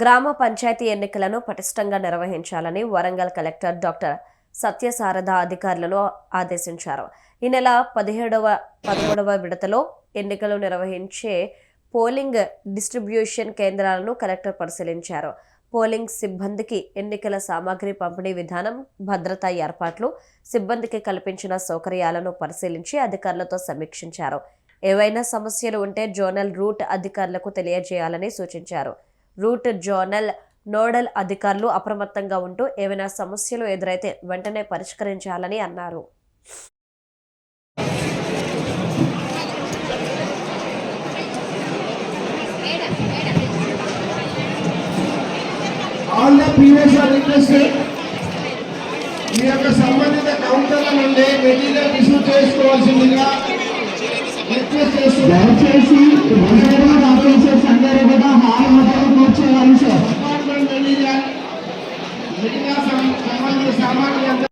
గ్రామ పంచాయతీ ఎన్నికలను పటిష్టంగా నిర్వహించాలని వరంగల్ కలెక్టర్ డాక్టర్ సత్యసారథ అధికారులను ఆదేశించారు. ఈ నెల పదిహేడవ పదమూడవ విడతలో ఎన్నికలు నిర్వహించే పోలింగ్ డిస్ట్రిబ్యూషన్ కేంద్రాలను కలెక్టర్ పరిశీలించారు. పోలింగ్ సిబ్బందికి ఎన్నికల సామాగ్రి పంపిణీ విధానం భద్రతా ఏర్పాట్లు సిబ్బందికి కల్పించిన సౌకర్యాలను పరిశీలించి అధికారులతో సమీక్షించారు. ఏవైనా సమస్యలు ఉంటే జోనల్ రూట్ అధికారులకు తెలియజేయాలని సూచించారు. రూట్ జోనల్ నోడల్ అధికారులు అప్రమత్తంగా ఉంటూ ఏవైనా సమస్యలు ఎదురైతే వెంటనే పరిష్కరించాలని అన్నారు. All the previous are requested మీ యొక్క సంబంధిత కౌంటర్ల నుండి మెటీరియల్ ఇష్యూ చేసుకోవాల్సిందిగా రిక్వెస్ట్ దయచేసి సంబంధించిన సామాన్యులందరూ